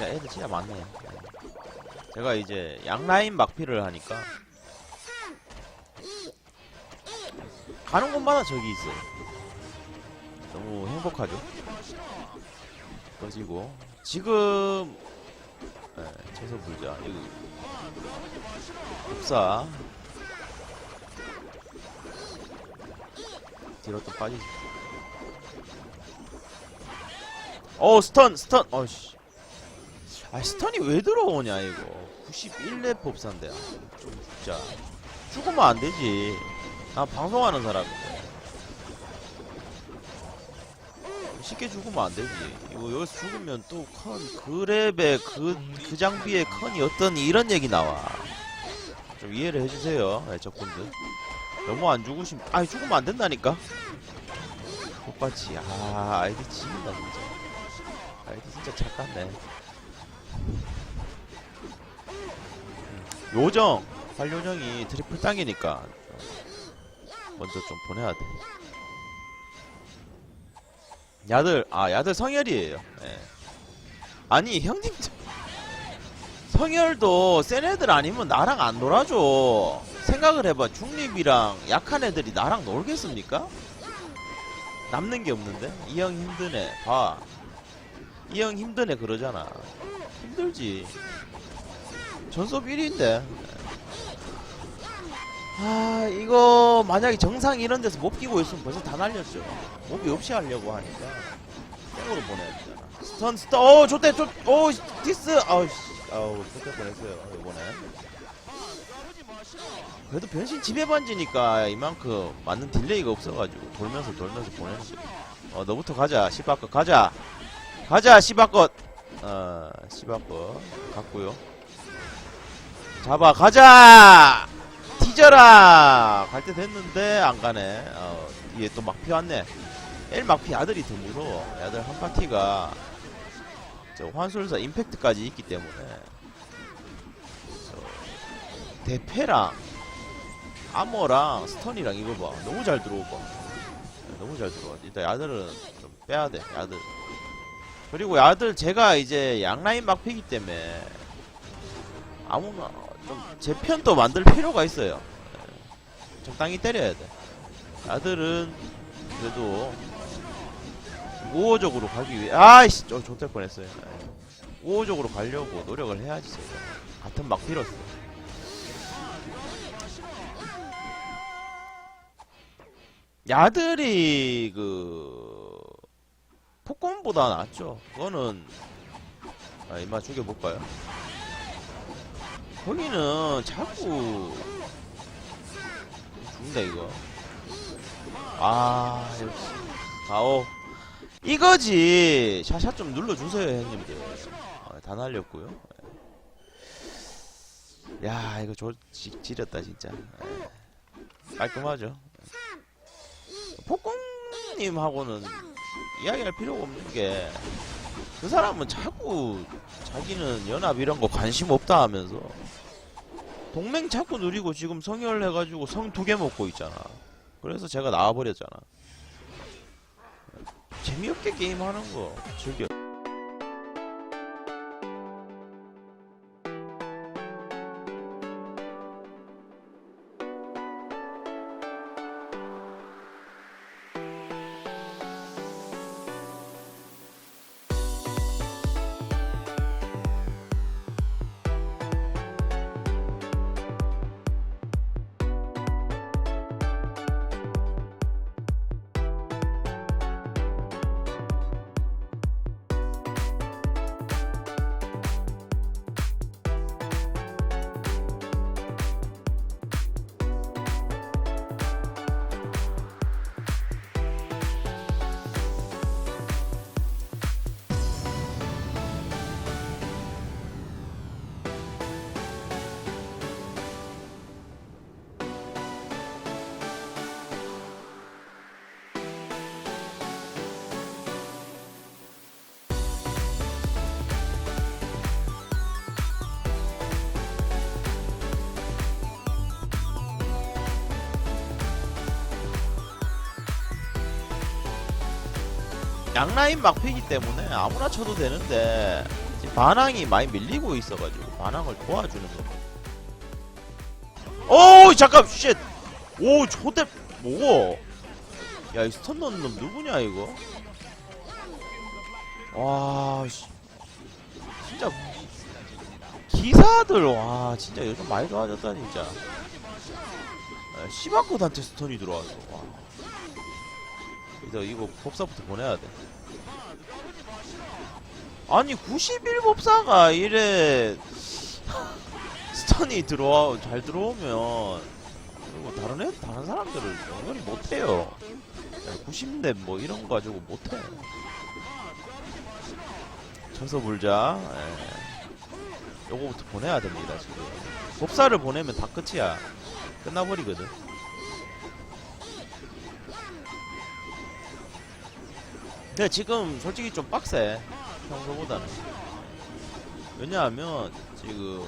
애들 진짜 많네. 네. 제가 이제 양라인 막피를 하니까 가는 곳마다 적이 있어요. 너무 행복하죠. 꺼지고 지금 네, 채소 불자 여기 복사 뒤로 또 빠지지. 어 스턴 스턴. 어씨. 아 스턴이 왜 들어오냐 이거. 91렙 법사인데. 아, 좀 진짜. 죽으면 안 되지. 나 방송하는 사람인데. 쉽게 죽으면 안 되지. 이거 여기서 죽으면 또 컨 그 랩에 그, 그 장비의 컨이 어떠니 이런 얘기 나와. 좀 이해를 해주세요 애적분들. 너무 안 죽으시면 아 죽으면 안 된다니까? 똑같이 아 아이디 지린다 진짜 아이디 진짜 착각네. 요정. 활요정이 트리플 땅이니까 먼저 좀 보내야 돼. 야들 아 야들 성열이에요. 예. 아니 형님 성열도 센 애들 아니면 나랑 안 놀아줘. 생각을 해봐. 중립이랑 약한 애들이 나랑 놀겠습니까? 남는 게 없는데? 이 형 힘드네. 봐 이 형 힘드네 그러잖아. 힘들지. 전섭 1위인데. 아 이거 만약에 정상 이런 데서 못 끼고 있으면 벌써 다 날렸죠. 몹이 없이 하려고 하니까. 생으로 보내야 되잖아. 스턴 스턴. 어 좋대 좋어 디스. 아우 씨. 아우 좋대 보냈어요 이번에. 그래도 변신 지배 반지니까 이만큼 맞는 딜레이가 없어가지고 돌면서 돌면서 보내는 거지 어 너부터 가자 시바껏 가자 가자 시바껏 어 시바껏 갔고요. 잡아 가자! 뒤져라! 갈 때 됐는데 안 가네. 어 뒤에 또 막피 왔네. 엘 막피 아들이 더 무서워 아들 한 파티가 저 환술사 임팩트까지 있기 때문에. 저 대패랑 아머랑 스턴이랑 이거 봐. 너무 잘 들어오고. 너무 잘 들어와. 일단 야들은 좀 빼야 돼 야들 그리고 야들 제가 이제 양라인 막피기 때문에 아무나 좀제 편도 만들 필요가 있어요. 예. 적당히 때려야 돼. 야들은 그래도 우호적으로 가기 위해 아이씨 저 좋될 뻔했어요. 예. 우호적으로 가려고 노력을 해야지 제가. 같은 막 빌었어 야들이 그 폭권보다 낫죠. 그거는 아 이마 죽여볼까요? 거기는 자꾸 죽는다 이거. 아 역시 가오 이거지. 샤샷 좀 눌러주세요 형님들. 아, 다 날렸고요. 야 이거 조 지, 지렸다 진짜. 예. 깔끔하죠. 폭공님하고는 이야기할 필요가 없는 게 그 사람은 자꾸 자기는 연합 이런 거 관심 없다 하면서 동맹 자꾸 누리고 지금 성열 해가지고 성 두 개 먹고 있잖아. 그래서 제가 나와버렸잖아. 재미없게 게임하는 거 즐겨. 양라인 막피기 때문에 아무나 쳐도 되는데 반항이 많이 밀리고 있어가지고 반항을 도와주는 거. 오 잠깐 쉣. 오 초대 뭐고? 야 이 스턴 넣는 놈 누구냐 이거? 와 씨. 진짜 기사들 와 진짜 요즘 많이 좋아졌다 진짜. 아, 시바코한테 스턴이 들어왔어. 와. 이거 이거 법사부터 보내야 돼. 아니 91 법사가 이래 스턴이 들어와 잘 들어오면 그리고 다른 애 다른 사람들을 연결이 못해요. 90렙 뭐 이런 거 가지고 못해. 쳐서 불자. 예. 요거부터 보내야 됩니다 지금. 법사를 보내면 다 끝이야. 끝나버리거든. 근데 지금 솔직히 좀 빡세. 평소보다는. 왜냐하면 지금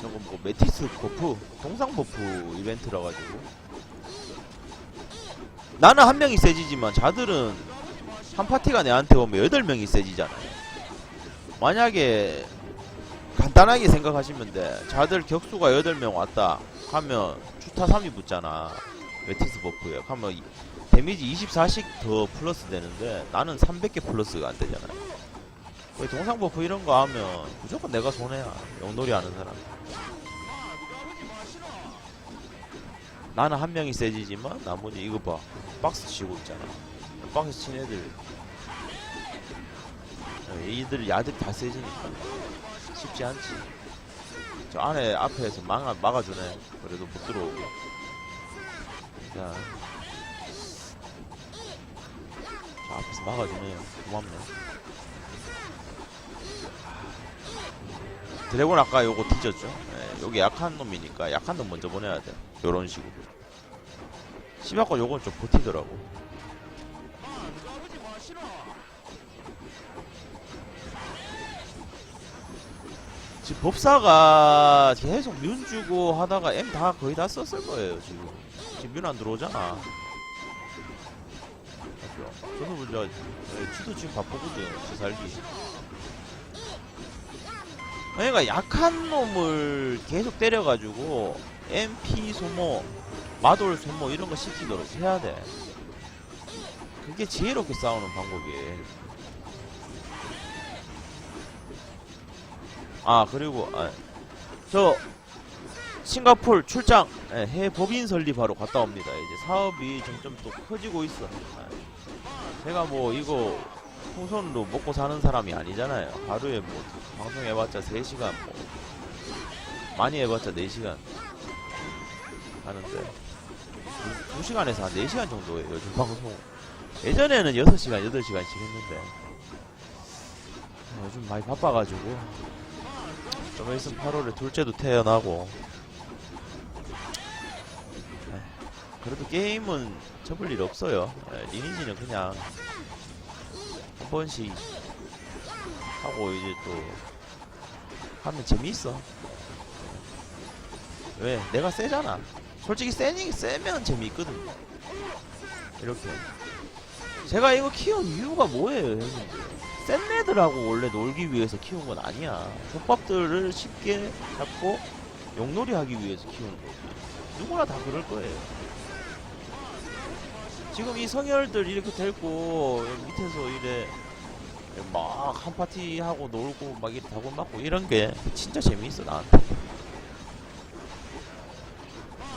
저거 뭐 메티스 버프 동상 버프 이벤트라 가지고 나는 한 명이 세지지만 자들은 한 파티가 내한테 오면 여덟 명이 세지잖아요. 만약에 간단하게 생각하시면 돼. 자들 격수가 여덟 명 왔다 하면 주타 3이 붙잖아. 메티스 버프에 하면 이- 데미지 24씩 더 플러스 되는데 나는 300개 플러스가 안 되잖아. 거의 동상 버프 이런 거 하면 무조건 내가 손해야. 영놀이 하는 사람. 나는 한 명이 세지지만 나머지 이거 봐. 박스 치고 있잖아. 박스 친 애들. 어, 얘들 야들 다 세지니까 쉽지 않지. 저 안에 앞에서 막아, 막아주네. 그래도 못 들어오고. 자. 저 앞에서 막아주네요. 고맙네. 드래곤 아까 요거 뒤졌죠? 네, 여기 약한 놈이니까 약한 놈 먼저 보내야 돼. 요런 식으로. 시바코 요건 좀 버티더라고. 지금 법사가 계속 뮨 주고 하다가 M 다 거의 다 썼을 거예요 지금 지금 뮨 안 들어오잖아? 저도 먼저 지도 지금 바쁘거든 지 살기 그러니까 약한 놈을 계속 때려가지고 MP 소모 마돌 소모 이런 거 시키도록 해야 돼 그게 지혜롭게 싸우는 방법이에요 아 그리고 아, 저 싱가폴 출장 예, 해외 법인 설립하러 갔다 옵니다. 이제 사업이 점점 또 커지고 있어. 예. 제가 뭐 이거 풍선으로 먹고 사는 사람이 아니잖아요. 하루에 뭐 방송해봤자 3시간 뭐 많이 해봤자 4시간 하는데 2, 시간에서 한 4시간 정도 해요. 요즘 방송 예전에는 6시간, 8시간씩 했는데 아, 요즘 많이 바빠가지고 좀 있으면 8월에 둘째도 태어나고 그래도 게임은 접을 일 없어요 에, 리니지는 그냥 한 번씩 하고 이제 또 하면 재미있어 왜? 내가 세잖아 솔직히 세니, 세면 재미있거든 이렇게 제가 이거 키운 이유가 뭐예요 형님들 센 애들하고 원래 놀기 위해서 키운 건 아니야. 족밥들을 쉽게 잡고 용놀이 하기 위해서 키우는 거지. 누구나 다 그럴 거예요. 지금 이 성혈들 이렇게 데리고 밑에서 이래 막 한 파티 하고 놀고 막 이래 다고 맞고 이런 게 진짜 재미있어 나한테.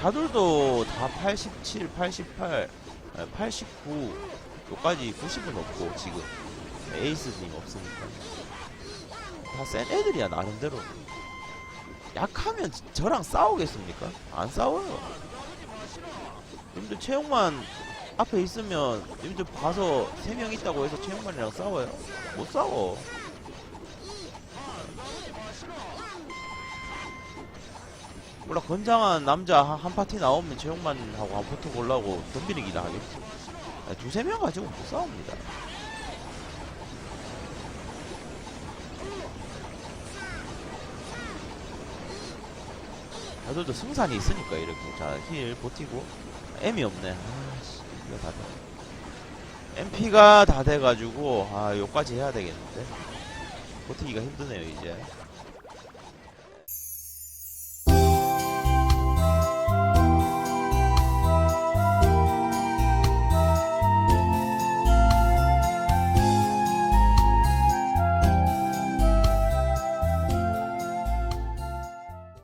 자들도 다 87, 88, 89 요까지 90은 없고 지금 에이스님 없으니까 다 센 애들이야 나름대로 약하면 지- 저랑 싸우겠습니까? 안 싸워요 님들 최용만 앞에 있으면 님들 가서 3명 있다고 해서 최용만이랑 싸워요? 못 싸워. 몰라 건장한 남자 한, 한 파티 나오면 최용만하고 한 포트 보려고 덤비기나 하겠지 아니, 두세 명 가지고 못 싸웁니다. 다들도 승산이 있으니까 이렇게 자 힐 버티고. M이 없네 아씨 이거 다들 MP가 다 돼가지고 아 요까지 해야 되겠는데? 버티기가 힘드네요 이제